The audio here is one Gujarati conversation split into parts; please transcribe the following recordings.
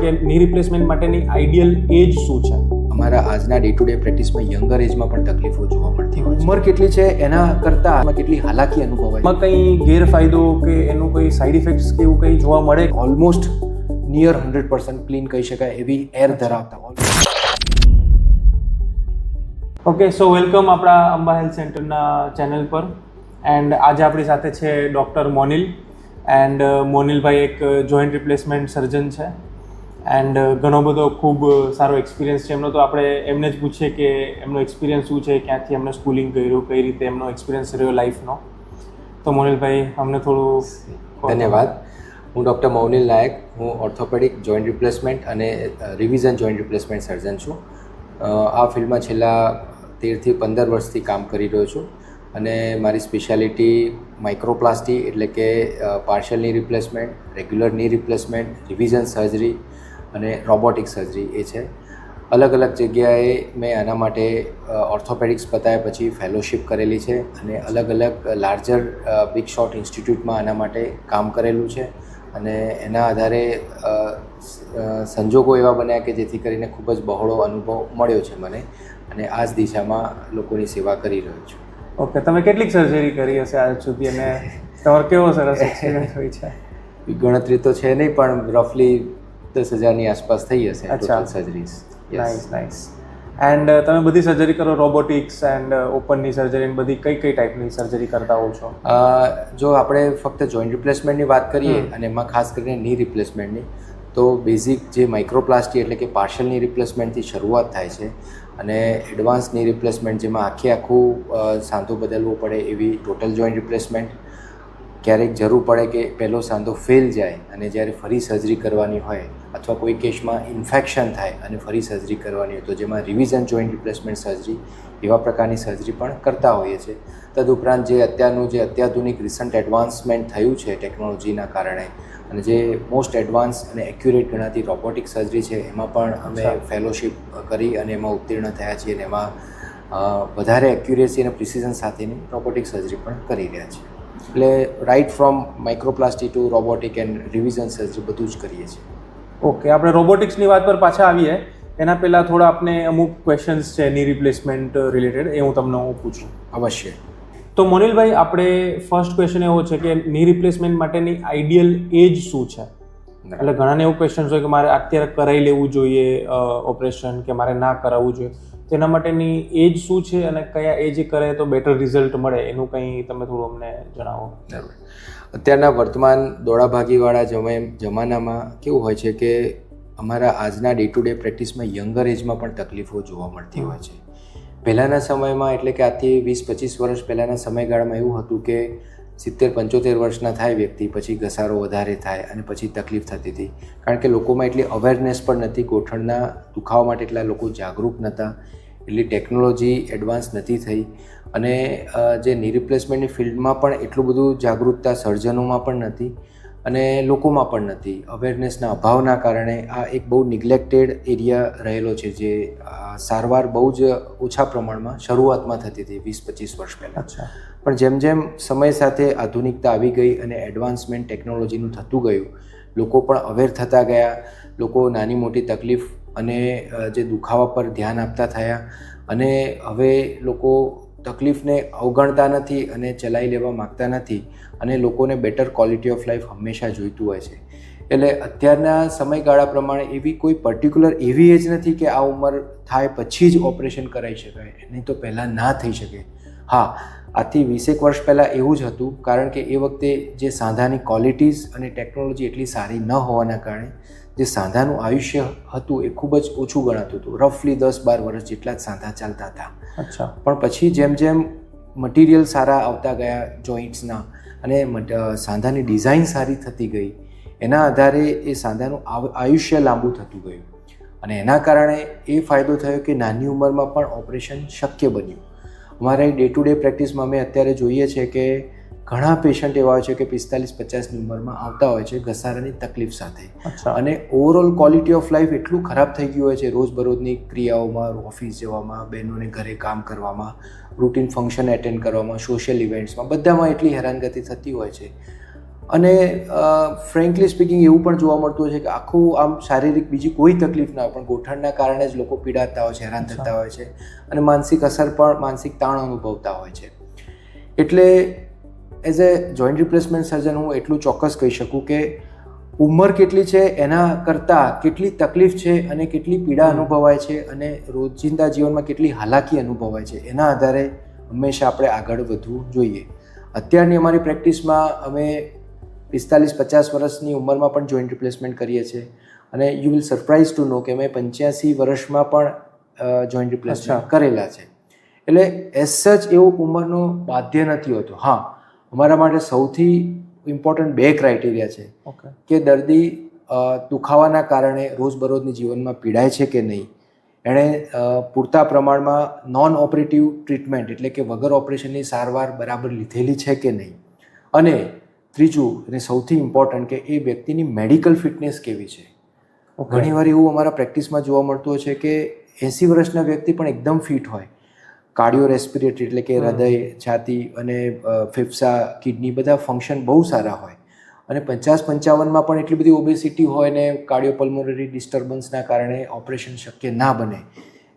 કે ની રિપ્લેસમેન્ટ માટેની આઈડિયલ એજ શું છે? અમારા આજના ડે ટુ ડે પ્રેક્ટિસમાં યંગર એજમાં પણ તકલીફો જોવા મળતી હોય ઉંમર કેટલી છે એના કરતાં આમાં કેટલી હાલાકી અનુભવાય એમાં કંઈ ગેરફાયદો કે એનું કંઈ સાઈડ ઇફેક્ટ્સ કે એવું કંઈ જોવા મળે? Almost near hundred percent clean કહી શકાય એવી એર ધરાવતા ઓકે સો વેલકમ આપણા અંબા હેલ્થ સેન્ટરના ચેનલ પર. એન્ડ આજે આપણી સાથે છે ડૉક્ટર મોનિલ. એન્ડ મોનિલભાઈ એક જોઈન્ટ રિપ્લેસમેન્ટ સર્જન છે. એન્ડ ઘણો બધો ખૂબ સારો એક્સપિરિયન્સ છે. એમનો તો આપણે એમને જ પૂછીએ કે એમનો એક્સપિરિયન્સ શું છે, ક્યાંથી એમને સ્કૂલિંગ કર્યું, કઈ રીતે એમનો એક્સપિરિયન્સ રહ્યો લાઈફનો તો મોનિલભાઈ, અમને થોડું ધન્યવાદ. હું ડૉક્ટર મૌનિલ નાયક, હું ઓર્થોપેડિક જોઈન્ટ રિપ્લેસમેન્ટ અને રિવિઝન જોઈન્ટ રિપ્લેસમેન્ટ સર્જન છું. આ ફિલ્ડમાં છેલ્લા તેરથી પંદર વર્ષથી કામ કરી રહ્યો છું અને મારી સ્પેશિયાલિટી માઇક્રોપ્લાસ્ટી એટલે કે પાર્શિયલની રિપ્લેસમેન્ટ રેગ્યુલરની રિપ્લેસમેન્ટ રિવિઝન સર્જરી અને રોબોટિક સર્જરી એ છે. અલગ અલગ જગ્યાએ મેં આના માટે ઓર્થોપેડિક્સ પતાવ્યા પછી ફેલોશિપ કરેલી છે અને અલગ અલગ લાર્જર બિગ શોટ ઇન્સ્ટિટ્યૂટમાં આના માટે કામ કરેલું છે. અને એના આધારે સંજોગો એવા બન્યા કે જેથી કરીને ખૂબ જ બહોળો અનુભવ મળ્યો છે મને અને આ જ દિશામાં લોકોની સેવા કરી રહ્યો છું. ઓકે તમે કેટલીક સર્જરી કરી હશે આજ સુધી અને તમારો કેવો સરસ એક્સપિરિયન્સ હોય છે? ગણતરી તો છે નહીં પણ રફલી દસ હજારની આસપાસ થઈ હશે. Total surgeries nice nice and તમે બધી સર્જરી કરો રોબોટિક્સ એન્ડ ઓપનની સર્જરી બધી કઈ કઈ ટાઈપની સર્જરી કરતા હોવ છો? જો આપણે ફક્ત જોઈન્ટ રિપ્લેસમેન્ટની વાત કરીએ અને એમાં ખાસ કરીને ની રિપ્લેસમેન્ટની તો બેઝિક જે માઇક્રોપ્લાસ્ટી એટલે કે પાર્શલની રિપ્લેસમેન્ટથી શરૂઆત થાય છે અને એડવાન્સની રિપ્લેસમેન્ટ જેમાં આખે આખું સાંધું બદલવું પડે એવી ટોટલ જોઈન્ટ રિપ્લેસમેન્ટ ક્યારેક જરૂર પડે કે પહેલો સાંધો ફેલ જાય અને જ્યારે ફરી સર્જરી કરવાની હોય અથવા કોઈ કેસમાં ઇન્ફેક્શન થાય અને ફરી સર્જરી કરવાની હોય તો જેમાં રિવિઝન જોઈન્ટ રિપ્લેસમેન્ટ સર્જરી એવા પ્રકારની સર્જરી પણ કરતા હોઈએ છીએ. તદુપરાંત જે અત્યારનું જે અત્યાધુનિક રિસન્ટ એડવાન્સમેન્ટ થયું છે ટેકનોલોજીના કારણે અને જે મોસ્ટ એડવાન્સ અને એક્યુરેટ ગણાતી રોબોટિક સર્જરી છે એમાં પણ અમે ફેલોશિપ કરી અને એમાં ઉત્તીર્ણ થયા છીએ અને એમાં વધારે એક્યુરેસી અને પ્રિસિઝન સાથેની રોબોટિક સર્જરી પણ કરી રહ્યા છીએ. એટલે right from microplasty to robotic and revision surgery બધું જ કરીએ છીએ. ઓકે આપણે રોબોટિક્સની વાત પર પાછા આવીએ. એના પહેલાં થોડા આપણે અમુક ક્વેશ્ચન્સ છે ની રિપ્લેસમેન્ટ રિલેટેડ એ હું તમને હું પૂછું. અવશ્ય. તો મોનિલભાઈ આપણે ફર્સ્ટ ક્વેશ્ચન એવો છે કે ની રિપ્લેસમેન્ટ માટેની આઈડિયલ એજ શું છે? એટલે ઘણાને એવું ક્વેશ્ચન હોય કે મારે અત્યારે કરાવી લેવું જોઈએ ઓપરેશન કે મારે ના કરાવવું જોઈએ. તેના માટેની એજ શું છે અને કયા એજ કરે તો બેટર રિઝલ્ટ મળે એનું કંઈ તમે થોડું અમને જણાવો. બરાબર અત્યારના વર્તમાન દોડાભાગીવાળા જમે જમાનામાં કેવું હોય છે કે અમારા આજના ડે ટુ ડે પ્રેક્ટિસમાં યંગર એજમાં પણ તકલીફો જોવા મળતી હોય છે. પહેલાંના સમયમાં એટલે કે આજથી વીસ પચીસ વર્ષ પહેલાંના સમયગાળામાં એવું હતું કે સિત્તેર, પંચોતેર વર્ષના થાય વ્યક્તિ, પછી ઘસારો વધારે થાય અને પછી તકલીફ થતી હતી. કારણ કે લોકોમાં એટલી અવેરનેસ પણ નથી, ગોઠણના દુખાવા માટે એટલા લોકો જાગૃત નહોતા. એટલી ટેકનોલોજી એડવાન્સ નથી થઈ અને જે ની રિપ્લેસમેન્ટની ફિલ્ડમાં પણ એટલું બધું જાગૃતતા સર્જનોમાં પણ નથી અને લોકોમાં પણ નથી. અવેરનેસના અભાવના કારણે આ એક બહુ નિગ્લેક્ટેડ એરિયા રહેલો છે જે સારવાર બહુ જ ઓછા પ્રમાણમાં શરૂઆતમાં થતી હતી વીસ પચીસ વર્ષ પહેલાં. પણ જેમ જેમ સમય સાથે આધુનિકતા આવી ગઈ અને એડવાન્સમેન્ટ ટેકનોલોજીનું થતું ગયું લોકો પણ અવેર થતા ગયા લોકો નાની મોટી તકલીફ અને જે દુખાવા પર ધ્યાન આપતા થયા અને હવે લોકો તકલીફને અવગણતા નથી અને ચલાવી લેવા માગતા નથી અને લોકોને બેટર ક્વોલિટી ઓફ લાઈફ હંમેશા જોઈતું હોય છે. એટલે અત્યારના સમયગાળા પ્રમાણે એવી કોઈ પર્ટિક્યુલર એવી એજ નથી કે આ ઉંમર થાય પછી જ ઓપરેશન કરાવી શકાય. નહીં તો પહેલાં ના થઈ શકે. હા, આથી વીસેક વર્ષ પહેલાં એવું જ હતું કારણ કે એ વખતે જે સાંધાની ક્વોલિટીઝ અને ટેકનોલોજી એટલી સારી ન હોવાના કારણે જે સાંધાનું આયુષ્ય હતું એ ખૂબ જ ઓછું ગણાતું હતું. રફલી દસ બાર વર્ષ જેટલા જ સાંધા ચાલતા હતા. અચ્છા. પણ પછી જેમ જેમ મટીરિયલ સારા આવતા ગયા જોઈન્ટ્સના અને સાંધાની ડિઝાઇન સારી થતી ગઈ એના આધારે એ સાંધાનું આયુષ્ય લાંબુ થતું ગયું. અને એના કારણે એ ફાયદો થયો કે નાની ઉંમરમાં પણ ઓપરેશન શક્ય બન્યું. અમારે ડે ટુ ડે પ્રેક્ટિસમાં અમે અત્યારે જોઈએ છે કે ઘણા પેશન્ટ એવા હોય છે કે પિસ્તાલીસ પચાસની ઉંમરમાં આવતા હોય છે ઘસારાની તકલીફ સાથે. અને ઓવરઓલ ક્વોલિટી ઓફ લાઈફ એટલું ખરાબ થઈ ગયું હોય છે રોજબરોજની ક્રિયાઓમાં ઓફિસ જવામાં બહેનોને ઘરે કામ કરવામાં રૂટીન ફંક્શન એટેન્ડ કરવામાં સોશિયલ ઇવેન્ટ્સમાં બધામાં એટલી હેરાનગતિ થતી હોય છે. અને ફ્રેન્કલી સ્પીકિંગ એવું પણ જોવા મળતું હોય છે કે આખું આમ શારીરિક બીજી કોઈ તકલીફ ના હોય પણ ગોઠણના કારણે જ લોકો પીડાતા હોય છે હેરાન થતા હોય છે અને માનસિક અસર પણ માનસિક તાણ અનુભવતા હોય છે. એટલે as a joint replacement surgeon હું એટલું ચોક્કસ કહી શકું કે ઉંમર કેટલી છે એના કરતાં કેટલી તકલીફ છે અને કેટલી પીડા અનુભવાય છે અને રોજિંદા જીવનમાં કેટલી હાલાકી અનુભવાય છે એના આધારે હંમેશા આપણે આગળ વધવું જોઈએ. અત્યારની અમારી પ્રેક્ટિસમાં અમે પિસ્તાલીસ પચાસ વર્ષની ઉંમરમાં પણ જોઈન્ટ રિપ્લેસમેન્ટ કરીએ છીએ અને you will surprise to know કે અમે પંચ્યાસી વર્ષમાં પણ જોઈન્ટ રિપ્લેસમેન્ટ કરેલા છે. એટલે એઝ સચ એવો ઉંમરનો બાધ્ય નથી હોતો. હા. અમારા માટે સૌથી ઇમ્પોર્ટન્ટ બે ક્રાઇટેરિયા છે. કે દર્દી દુખાવાના કારણે રોજબરોજની જીવનમાં પીડાય છે કે નહીં. એણે પૂરતા પ્રમાણમાં નોન ઓપરેટિવ ટ્રીટમેન્ટ એટલે કે વગર ઓપરેશનની સારવાર બરાબર લીધેલી છે કે નહીં. અને ત્રીજું અને સૌથી ઇમ્પોર્ટન્ટ કે એ વ્યક્તિની મેડિકલ ફિટનેસ કેવી છે. ઘણીવાર એવું અમારા પ્રેક્ટિસમાં જોવા મળતું હોય છે કે એંસી વર્ષના વ્યક્તિ પણ એકદમ ફિટ હોય. કાર્ડિયો રેસ્પિરેટરી એટલે કે હૃદય છાતી અને ફેફસા કિડની બધા ફંક્શન બહુ સારા હોય. અને પચાસ પંચાવનમાં પણ એટલી બધી ઓબેસિટી હોય ને કાર્ડિયો પલ્મોનરી ડિસ્ટર્બન્સના કારણે ઓપરેશન શક્ય ના બને.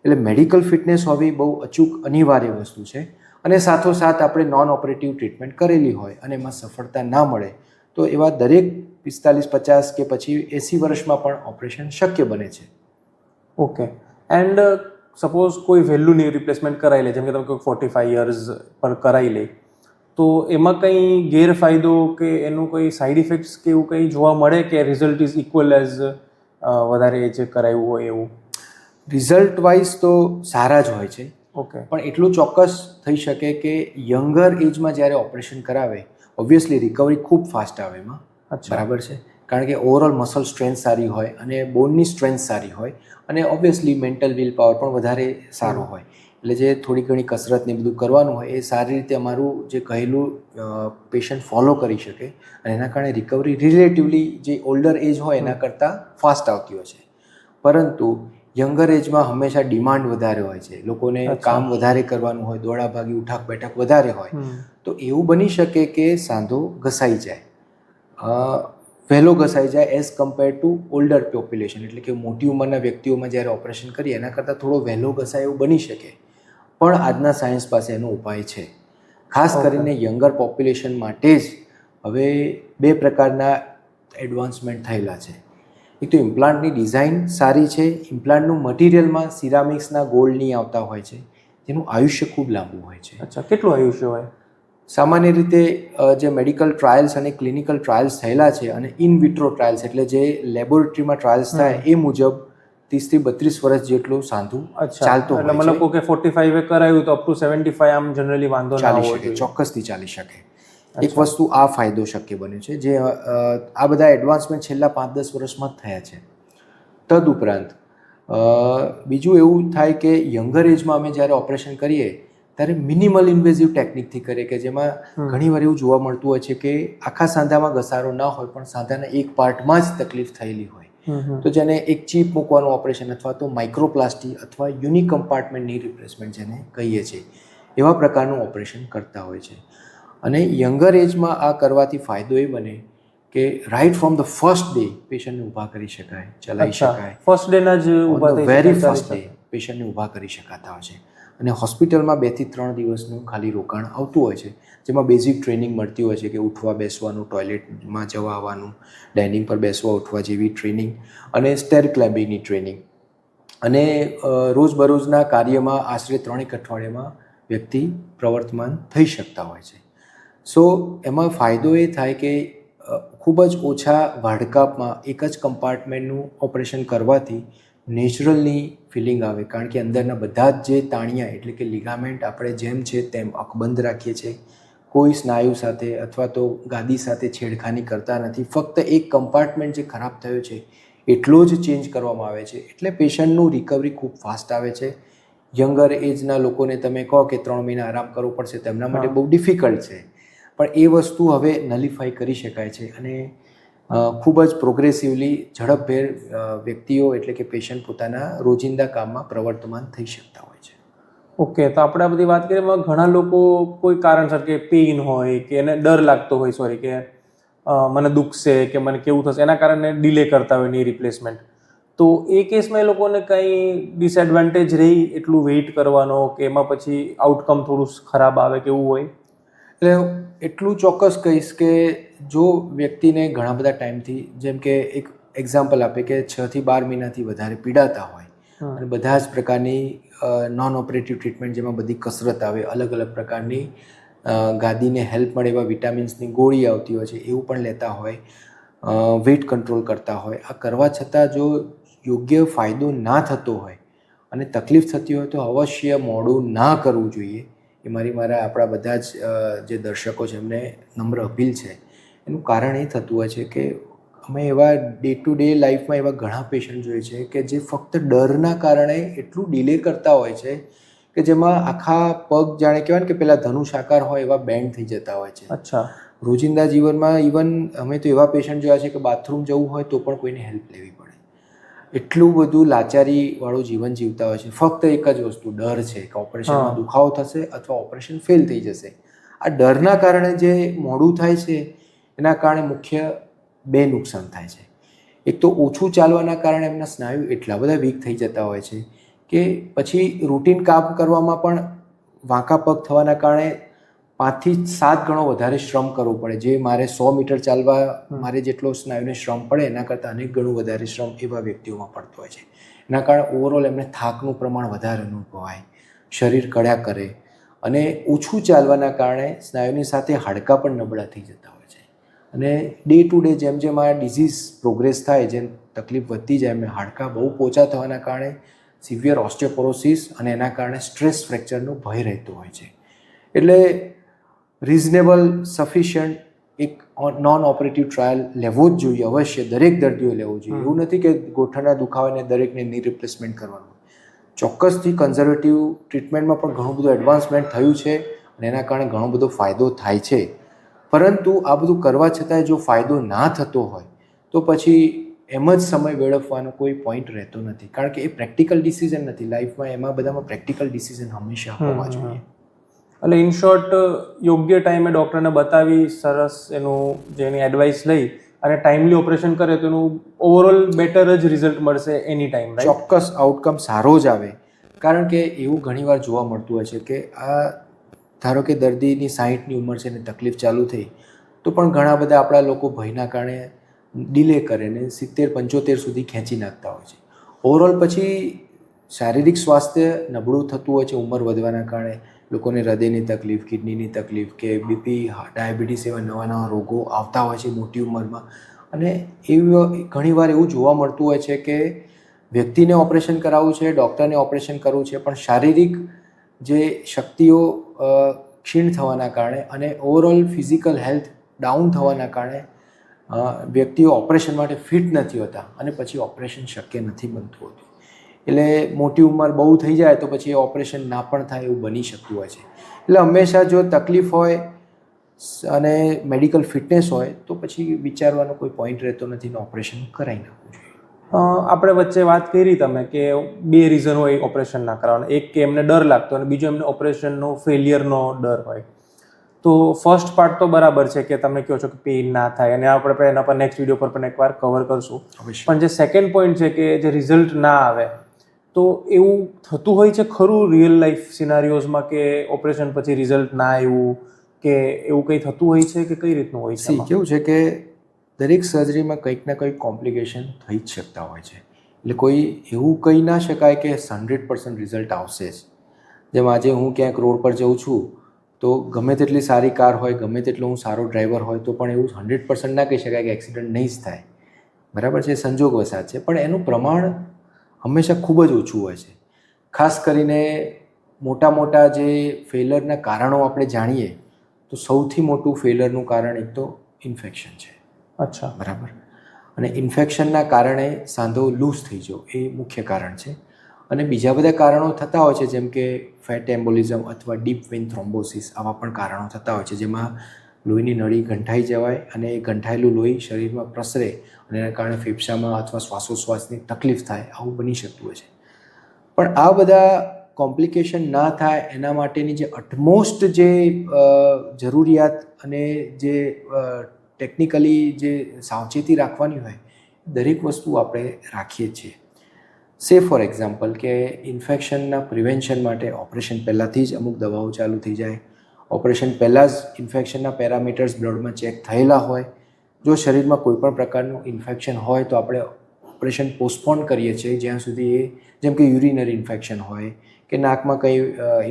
એટલે મેડિકલ ફિટનેસ હોવી બહુ અચૂક અનિવાર્ય વસ્તુ છે. અને સાથોસાથ આપણે નોન ઓપરેટિવ ટ્રીટમેન્ટ કરેલી હોય અને એમાં સફળતા ના મળે તો એવા દરેક પિસ્તાલીસ પચાસ કે પછી એંસી વર્ષમાં પણ ઓપરેશન શક્ય બને છે. ઓકે એન્ડ સપોઝ કોઈ વહેલું નહીં રિપ્લેસમેન્ટ કરાવી લે જેમ કે તમે કોઈ ફોર્ટી ફાઈવ યર્સ પર કરાવી લે તો એમાં કંઈ ગેરફાયદો કે એનું કોઈ સાઈડ ઇફેક્ટ્સ કે એવું કંઈ જોવા મળે કે રિઝલ્ટ ઇઝ ઇક્વલ એઝ વધારે જે કરાવ્યું હોય એવું? રિઝલ્ટ વાઇઝ તો સારા જ હોય છે. ઓકે. પણ એટલું ચોક્કસ થઈ શકે કે યંગર એજમાં જ્યારે ઓપરેશન કરાવે ઓબ્વિયસલી રિકવરી ખૂબ ફાસ્ટ આવે એમાં. બરાબર છે? કારણ કે ઓવરઓલ મસલ સ્ટ્રેન્થ સારી હોય અને બોનની સ્ટ્રેન્થ સારી હોય અને ઓબ્વિયસલી મેન્ટલ વિલ પાવર પણ વધારે સારો હોય. એટલે જે થોડી ઘણી કસરત ને બધું કરવાનું હોય એ સારી રીતે અમારું જે કહેલું પેશન્ટ ફોલો કરી શકે અને એના કારણે રિકવરી રિલેટિવલી જે ઓલ્ડર એજ હોય એના કરતાં ફાસ્ટ આવતી હોય છે. પરંતુ યંગર એજમાં હંમેશા ડિમાન્ડ વધારે હોય છે. લોકોને કામ વધારે કરવાનું હોય દોડા ભાગી ઉઠાક બેઠક વધારે હોય. તો એવું બની શકે કે સાંધો ઘસાઈ જાય. વહેલો ઘસાઈ જાય as compare to older population એટલે કે મોટી ઉંમરના વ્યક્તિઓમાં જ્યારે ઓપરેશન કરીએ એના કરતાં થોડો વહેલો ઘસાય એવું બની શકે. પણ આજના સાયન્સ પાસે એનો ઉપાય છે. ખાસ કરીને યંગર પોપ્યુલેશન માટે જ હવે બે પ્રકારના એડવાન્સમેન્ટ થયેલા છે. એક તો ઇમ્પ્લાન્ટની ડિઝાઇન સારી છે. ઇમ્પ્લાન્ટનું મટીરિયલમાં સિરામિક્સના ગોલ્ડની આવતા હોય છે. તેનું આયુષ્ય ખૂબ લાંબુ હોય છે. અચ્છા કેટલું આયુષ્ય હોય? સામાન્ય રીતે જે મેડિકલ ટ્રાયલ્સ અને ક્લિનિકલ ટ્રાયલ્સ થયેલા છે અને ઇન વિટ્રો ટ્રાયલ્સ એટલે જે લેબોરેટરીમાં ટ્રાયલ્સ થાય એ મુજબ ત્રીસથી બત્રીસ વર્ષ જેટલું સાંધું ચાલતું એટલે મતલબ કે ફોર્ટી ફાઈવે કરાયું તો અપ ટુ સેવન્ટી ફાઈવ આમ જનરલી વાંધો ચાલી શકે ચોક્કસથી ચાલી શકે. એક વસ્તુ આ ફાયદો શક્ય બન્યો છે જે આ બધા એડવાન્સમેન્ટ છેલ્લા પાંચ દસ વર્ષમાં જ થયા છે. તદુપરાંત ઉપરાંત બીજું એવું થાય કે યંગર એજમાં અમે જ્યારે ઓપરેશન કરીએ ત્યારે મિનિમલ ઇન્વેઝિવ ટેકનિકથી કરે કે જેમાં ઘણીવાર એવું જોવા મળતું હોય છે કે આખા સાંધામાં ઘસારો ના હોય પણ સાંધાના એક પાર્ટમાં જ તકલીફ થયેલી હોય. તો જેને એક ચીપ મૂકવાનું ઓપરેશન અથવા તો માઇક્રોપ્લાસ્ટી અથવા યુનિક કમ્પાર્ટમેન્ટની રિપ્લેસમેન્ટ જેને કહીએ છીએ એવા પ્રકારનું ઓપરેશન કરતા હોય છે. અને યંગર એજમાં આ કરવાથી ફાયદો એ બને કે right from the first day પેશન્ટને ઊભા કરી શકાય ચલાવી શકાય. ફર્સ્ટ ડેના જ ઊભા વેરી ફર્સ્ટ ડે પેશન્ટને ઊભા કરી શકાતા હોય છે. અને હોસ્પિટલમાં બેથી ત્રણ દિવસનું ખાલી રોકાણ આવતું હોય છે, જેમાં બેઝિક ટ્રેનિંગ મળતી હોય છે કે ઉઠવા, બેસવાનું ટોયલેટમાં જવા આવવાનું ડાઇનિંગ પર બેસવા, ઉઠવા જેવી ટ્રેનિંગ અને સ્ટેર ક્લાઇમ્બિંગની ટ્રેનિંગ અને રોજબરોજના કાર્યમાં આશરે ત્રણેક અઠવાડિયામાં વ્યક્તિ પ્રવર્તમાન થઈ શકતા હોય છે. સો એમાં ફાયદો એ થાય કે ખૂબ જ ઓછા વાઢકાપમાં એક જ કમ્પાર્ટમેન્ટનું ઓપરેશન કરવાથી નેચરલની ફિલિંગ આવે. કારણ કે અંદરના બધા જ જે તાણિયા એટલે કે લિગામેન્ટ આપણે જેમ છે તેમ અકબંધ રાખીએ છીએ. કોઈ સ્નાયુ સાથે અથવા તો ગાદી સાથે છેડખાની કરતા નથી. ફક્ત એક કમ્પાર્ટમેન્ટ જે ખરાબ થયો છે એટલો જ ચેન્જ કરવામાં આવે છે. એટલે પેશન્ટનું રિકવરી ખૂબ ફાસ્ટ આવે છે. યંગર એજના લોકોને તમે કહો કે ત્રણ મહિના આરામ કરવો પડશે તેમના માટે બહુ ડિફિકલ્ટ છે. પણ એ વસ્તુ હવે નલિફાઈ કરી શકાય છે. અને ખૂબ જ પ્રોગ્રેસિવલી ઝડપભેર વ્યક્તિઓ એટલે કે પેશન્ટ પોતાના રોજિંદા કામમાં પ્રવર્તમાન થઈ શકતા હોય છે. ઓકે તો આપણે આ બધી વાત કરીએ એમાં ઘણા લોકો કોઈ કારણસર કે પેઇન હોય કે એને ડર લાગતો હોય સોરી કે મને દુખશે કે મને કેવું થશે એના કારણે ડિલે કરતા હોયની રિપ્લેસમેન્ટ તો એ કેસમાં એ લોકોને કંઈ ડિસએડવાન્ટેજ રહી એટલું વેઇટ કરવાનો કે એમાં પછી આઉટકમ થોડું ખરાબ આવે કે એવું હોય? એટલે એટલું ચોક્કસ કહીશ કે જો વ્યક્તિને ઘણા બધા ટાઈમથી જેમ કે એક એક્ઝામ્પલ આપે કે છ થી બાર મહિનાથી વધારે પીડાતા હોય અને બધા જ પ્રકારની નોન ઓપરેટિવ ટ્રીટમેન્ટ જેમાં બધી કસરત આવે અલગ અલગ પ્રકારની ગાદીને હેલ્પ મળે એવા વિટામિન્સની ગોળી આવતી હોય છે એવું પણ લેતા હોય વેઇટ કંટ્રોલ કરતા હોય. આ કરવા છતાં જો યોગ્ય ફાયદો ના થતો હોય અને તકલીફ થતી હોય તો અવશ્ય મોડું ના કરવું જોઈએ. એ મારી મારા આપણા બધા જ જે દર્શકો છે એમને નમ્ર અપીલ છે. એનું કારણ એ થતું હોય છે કે અમે એવા ડે ટુ ડે લાઈફમાં એવા ઘણા પેશન્ટ જોઈએ છે કે જે ફક્ત ડરના કારણે એટલું ડિલે કરતા હોય છે કે જેમાં આખા પગ જાણે કહેવાય ને કે પેલા ધનુષ આકાર હોય એવા બેન્ડ થઈ જતા હોય છે. અચ્છા. રોજિંદા જીવનમાં ઇવન અમે તો એવા પેશન્ટ જોયા છે કે બાથરૂમ જવું હોય તો પણ કોઈને હેલ્પ લેવી પડે. એટલું બધું લાચારીવાળું જીવન જીવતા હોય છે. ફક્ત એક જ વસ્તુ ડર છે કે ઓપરેશનમાં. દુખાવો થશે અથવા ઓપરેશન ફેલ થઈ જશે. આ ડરના કારણે જે મોડું થાય છે એના કારણે મુખ્ય બે નુકસાન થાય છે. એક તો ઓછું ચાલવાના કારણે એમના સ્નાયુ એટલા બધા વીક થઈ જતા હોય છે કે પછી રૂટીન કામ કરવામાં પણ વાંકા પગ થવાના કારણે પાંચથી સાત ગણો વધારે શ્રમ કરવો પડે. જે મારે સો મીટર ચાલવા મારે જેટલો સ્નાયુને શ્રમ પડે એના કરતાં અનેક ગણું વધારે શ્રમ એવા વ્યક્તિઓમાં પડતો હોય છે. એના કારણે ઓવરઓલ એમને થાકનું પ્રમાણ વધારે અનુભવાય શરીર કળ્યા કરે અને ઓછું ચાલવાના કારણે સ્નાયુની સાથે હાડકાં પણ નબળા થઈ જતા હોય અને ડે ટુ ડે જેમ જેમ આ ડિઝીઝ પ્રોગ્રેસ થાય જેમ તકલીફ વધતી જાય એમ હાડકાં બહુ પોચા થવાના કારણે સિવિયર ઓસ્ટિયોપોરોસિસ અને એના કારણે સ્ટ્રેસ ફ્રેક્ચરનો ભય રહેતો હોય છે. એટલે રિઝનેબલ સફિશિયન્ટ એક નોન ઓપરેટિવ ટ્રાયલ લેવો જ જોઈએ અવશ્ય દરેક દર્દીઓ લેવો જોઈએ. એવું નથી કે ગોઠણના દુખાવાને દરેકને ની રિપ્લેસમેન્ટ કરવાનું. ચોક્કસથી કન્ઝર્વેટિવ ટ્રીટમેન્ટમાં પણ ઘણું બધું એડવાન્સમેન્ટ થયું છે અને એના કારણે ઘણો બધો ફાયદો થાય છે. પરંતુ આ બધું કરવા છતાંય જો ફાયદો ના થતો હોય તો પછી એમ જ સમય વેડફવાનો કોઈ પોઈન્ટ રહેતો નથી. કારણ કે એ પ્રેક્ટિકલ ડિસિઝન નથી. લાઈફમાં એમાં બધામાં પ્રેક્ટિકલ ડિસિઝન હંમેશા હોવા. જોઈએ. એટલે ઇન શોર્ટ યોગ્ય ટાઈમે ડૉક્ટરને બતાવી સરસ એનું જે એની એડવાઇસ લઈ અને ટાઈમલી ઓપરેશન કરે તો એનું ઓવરઓલ બેટર જ રિઝલ્ટ મળશે એની ટાઈમ ચોક્કસ આઉટકમ સારો જ આવે. કારણ કે એવું ઘણીવાર જોવા મળતું હોય છે કે આ ધારો કે દર્દીની સાહીઠની ઉંમર છે ને તકલીફ ચાલુ થઈ, તો પણ ઘણા બધા આપણા લોકો ભયના કારણે ડિલે કરે ને સિત્તેર, પંચોતેર સુધી ખેંચી નાખતા હોય છે. ઓવરઓલ પછી શારીરિક સ્વાસ્થ્ય નબળું થતું હોય છે ઉંમર વધવાના કારણે, લોકોને હૃદયની તકલીફ, કિડનીની તકલીફ કે બીપી ડાયાબિટીસ એવા નવા નવા રોગો આવતા હોય છે મોટી ઉંમરમાં. અને એવી ઘણીવાર એવું જોવા મળતું હોય છે કે વ્યક્તિને ઓપરેશન કરાવવું છે, ડૉક્ટરને ઓપરેશન કરવું છે, પણ શારીરિક જે શક્તિઓ ક્ષીણ થવાના કારણે અને ઓવરઓલ ફિઝિકલ હેલ્થ ડાઉન થવાના કારણે વ્યક્તિઓ ઓપરેશન માટે ફિટ નથી હોતા અને પછી ઓપરેશન શક્ય નથી બનતું હોતું. એટલે મોટી ઉંમર બહુ થઈ જાય તો પછી ઓપરેશન ના પણ થાય એવું બની શકતું હોય છે. એટલે હંમેશા જો તકલીફ હોય અને મેડિકલ ફિટનેસ હોય તો પછી વિચારવાનો કોઈ પોઈન્ટ રહેતો નથી ને ઓપરેશન કરાવી નાખવું જોઈએ. આપણે વચ્ચે વાત કરી તમે કે બે રીઝન હોય ઓપરેશન ના કરવાના એક કે એમને ડર લાગતો અને બીજો એમને ઓપરેશનનો ફેલિયરનો ડર હોય. તો ફર્સ્ટ પાર્ટ તો બરાબર છે કે તમે કહો છો કે પેઇન ના થાય અને આપણે એના પર નેક્સ્ટ વીડિયો પર પણ એકવાર કવર કરશું. પણ જે સેકન્ડ પોઈન્ટ છે કે જે રિઝલ્ટ ના આવે તો એવું થતું હોય છે ખરું રિયલ લાઈફ સિનારીઓઝમાં કે ઓપરેશન પછી રિઝલ્ટ ના આવ્યું કે એવું કંઈ થતું હોય છે કે કઈ રીતનું હોય છે કેવું છે કે દરેક સર્જરીમાં કંઈક ને કંઈક કોમ્પ્લિકેશન થઈ જ શકતા હોય છે. એટલે કોઈ એવું કહી ના શકાય કે હંડ્રેડ પર્સન્ટ રિઝલ્ટ આવશે જ. જેમ આજે હું ક્યાંક રોડ પર જઉં છું, તો ગમે તેટલી સારી કાર હોય, ગમે તેટલો હું સારો ડ્રાઈવર હોય, તો પણ એવું હંડ્રેડ પર્સન્ટ ના કહી શકાય કે એક્સિડન્ટ નહીં જ થાય. બરાબર છે, સંજોગ વસાત છે. પણ એનું પ્રમાણ હંમેશા ખૂબ જ ઓછું હોય છે. ખાસ કરીને મોટા મોટા જે ફેલરના કારણો આપણે જાણીએ, તો સૌથી મોટું ફેલરનું કારણ એક તો ઇન્ફેક્શન છે. અચ્છા. બરાબર. અને ઇન્ફેક્શનના કારણે સાંધો લૂઝ થઈ જવો એ મુખ્ય કારણ છે. અને બીજા બધા કારણો થતા હોય છે, જેમ કે ફેટ એમ્બોલિઝમ અથવા ડીપ વેન થ્રોમ્બોસિસ, આવા પણ કારણો થતા હોય છે, જેમાં લોહીની નળી ગંઠાઈ જવાય અને એ ગંઠાયેલું લોહી શરીરમાં પ્રસરે અને એના કારણે ફેફસામાં અથવા શ્વાસોશ્વાસની તકલીફ થાય, આવું બની શકતું હોય છે. પણ આ બધા કોમ્પ્લિકેશન ના થાય, એના માટેની જે અટમોસ્ટ જે જરૂરિયાત અને જે ટેકનિકલી જે સાવચેતી રાખવાની હોય, દરેક વસ્તુ આપણે રાખીએ છીએ. સે ફોર એક્ઝામ્પલ કે ઇન્ફેક્શનના પ્રિવેન્શન માટે ઓપરેશન પહેલાંથી જ અમુક દવાઓ ચાલુ થઈ જાય. ઓપરેશન પહેલાં જ ઇન્ફેક્શનના પેરામીટર્સ બ્લડમાં ચેક થયેલા હોય. જો શરીરમાં કોઈપણ પ્રકારનું ઇન્ફેક્શન હોય તો આપણે ઓપરેશન પોસ્ટપોન કરીએ છીએ. જ્યાં સુધી એ, જેમ કે યુરિનરી ઇન્ફેક્શન હોય, કે નાકમાં કંઈ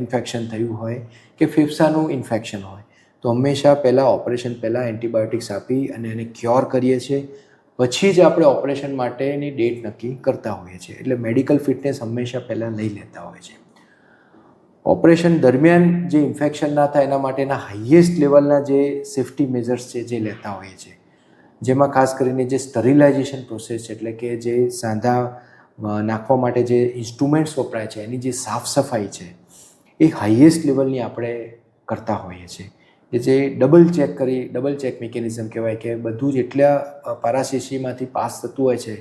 ઇન્ફેક્શન થયું હોય, કે ફેફસાનું ઇન્ફેક્શન હોય. તો હંમેશા પહેલાં ઓપરેશન, પહેલાં એન્ટીબાયોટિક્સ આપી અને એને ક્યોર કરીએ છીએ. પછી જ આપણે ઓપરેશન માટેની ડેટ નક્કી કરતા હોઈએ છીએ. એટલે મેડિકલ ફિટનેસ હંમેશા પહેલાં લઈ લેતા હોય છે ઓપરેશન દરમિયાન જે ઇન્ફેક્શન ના થાય એના માટેના હાઈએસ્ટ લેવલના જે સેફટી મેજર્સ છે, જે લેતા હોઈએ છીએ. જેમાં ખાસ કરીને જે સ્ટરિલાઇઝેશન પ્રોસેસ છે એટલે કે જે સાંધા નાખવા માટે જે ઇન્સ્ટ્રુમેન્ટ્સ વપરાય છે, એની જે સાફ સફાઈ છે, એ હાઈએસ્ટ લેવલની આપણે કરતા હોઈએ છીએ. કે જે ડબલ ચેક કરી ડબલ ચેક મિકેનિઝમ કહેવાય કે બધું જ એટલા પારાશીશીમાંથી પાસ થતું હોય છે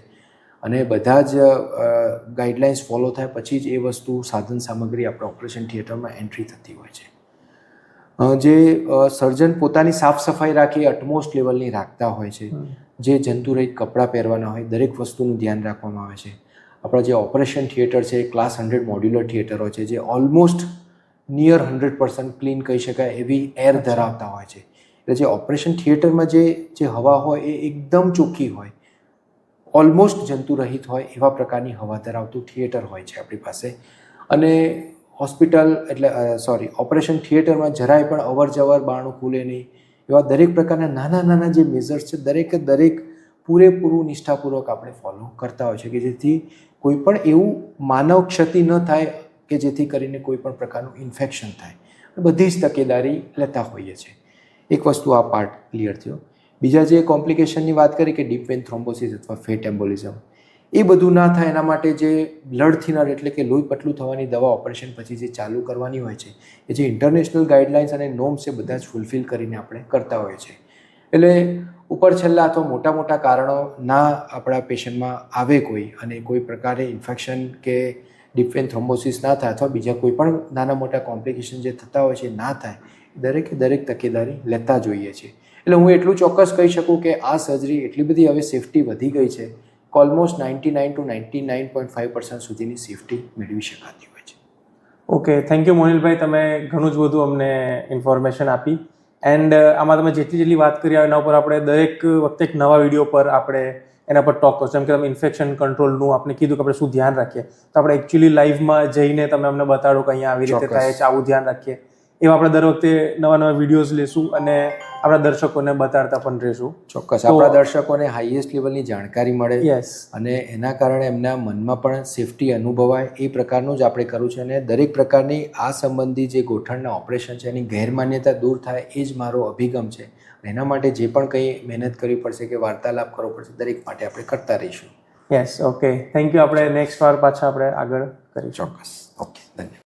અને બધા જ ગાઈડલાઇન્સ ફોલો થાય પછી જ એ વસ્તુ સાધન સામગ્રી આપણે ઓપરેશન થિયેટરમાં એન્ટ્રી થતી હોય છે. જે સર્જન પોતાની સાફ સફાઈ રાખી અટમોસ્ટ લેવલની રાખતા હોય છે. જે જંતુરહિત કપડાં પહેરવાના હોય દરેક વસ્તુનું ધ્યાન રાખવામાં આવે છે. આપણા જે ઓપરેશન થિયેટર છે એ ક્લાસ હંડ્રેડ મોડ્યુલર થિયેટરો છે જે almost near hundred percent clean કહી શકાય એવી એર ધરાવતા હોય છે. એટલે જે ઓપરેશન થિયેટરમાં જે જે હવા હોય એ એકદમ ચોખ્ખી હોય ઓલમોસ્ટ જંતુરહિત હોય એવા પ્રકારની હવા ધરાવતું થિયેટર હોય છે આપણી પાસે. અને હોસ્પિટલ એટલે સોરી ઓપરેશન થિયેટરમાં જરાય પણ અવર જવર બાણું ખુલે નહીં. એવા દરેક પ્રકારના નાના નાના જે મેઝર્સ છે દરેકે દરેક પૂરેપૂરું નિષ્ઠાપૂર્વક આપણે ફોલો કરતા હોય છે કે જેથી કોઈ પણ એવું માનવ ક્ષતિ ન થાય કે જેથી કરીને કોઈ પણ પ્રકારનું ઇન્ફેક્શન થાય. બધી જ તકેદારી લેતા હોઈએ છીએ. એક વસ્તુ આ પાર્ટ ક્લિયર થયો. બીજા જે કોમ્પ્લિકેશનની વાત કરી કે ડીપ વેન થ્રોમ્બોસિસ અથવા ફેટ એમ્બોલિઝમ એ બધું ના થાય એના માટે જે બ્લડ થિનર એટલે કે લોહી પટલું થવાની દવા ઓપરેશન પછી જે ચાલુ કરવાની હોય છે, એ જે ઇન્ટરનેશનલ ગાઈડલાઇન્સ અને નોમ્સ એ બધા જ ફૂલફિલ કરીને આપણે કરતા હોઈએ છીએ. એટલે ઉપર છેલ્લા અથવા મોટા મોટા કારણો ના આપણા પેશન્ટમાં આવે કોઈ અને કોઈ પ્રકારે ઇન્ફેક્શન કે ડીપ વેન થ્રોમ્બોસિસ ના થાય અથવા બીજા કોઈ પણ નાના મોટા કોમ્પ્લિકેશન જે થતા હોય છે ના થાય, દરેકે દરેક તકેદારી લેતા જોઈએ છે. એટલે હું એટલું ચોક્કસ કહી શકું કે આ સર્જરી એટલી બધી હવે સેફટી વધી ગઈ છે almost ninety nine to ninety nine point five percent સુધીની સેફટી મેળવી શકાતી હોય છે. Okay thank you Monilbhai. તમે ઘણું જ બધું અમને ઇન્ફોર્મેશન આપી. એન્ડ આમાં તમે જેટલી જેટલી વાત કરી, એના ઉપર આપણે દરેક વખતે એક નવા વીડિયો પર આપણે એના પર ટોક કરશું. જેમ કે તમે ઇન્ફેક્શન કંટ્રોલનું આપણે કીધું કે આપણે શું ધ્યાન રાખીએ. તો આપણે એકચ્યુઅલી લાઈવમાં જઈને તમે અમને બતાડો કે અહીંયા આવી રીતે. થાય છે આવું ધ્યાન રાખીએ. એવા આપણે દર વખતે નવા નવા વિડીયોઝ લેશું અને આપણા દર્શકોને બતાડતા પણ રહીશું. ચોક્કસ. આપણા દર્શકોને હાઈએસ્ટ લેવલની જાણકારી મળે યસ અને એના કારણે એમના મનમાં પણ સેફટી અનુભવાય. એ પ્રકારનું જ આપણે કરવું છે અને દરેક પ્રકારની આ સંબંધી જે ગોઠણના ઓપરેશન છે એની ગેરમાન્યતા દૂર થાય એ જ મારો અભિગમ છે. એના માટે જે પણ કંઈ મહેનત કરવી પડશે કે વાર્તાલાપ કરવો પડશે દરેક માટે આપણે કરતા રહીશું. યસ ઓકે થેન્ક યુ આપણે નેક્સ્ટ વાર પાછા આપણે આગળ કરી ચોક્કસ. ઓકે ધન્યવાદ.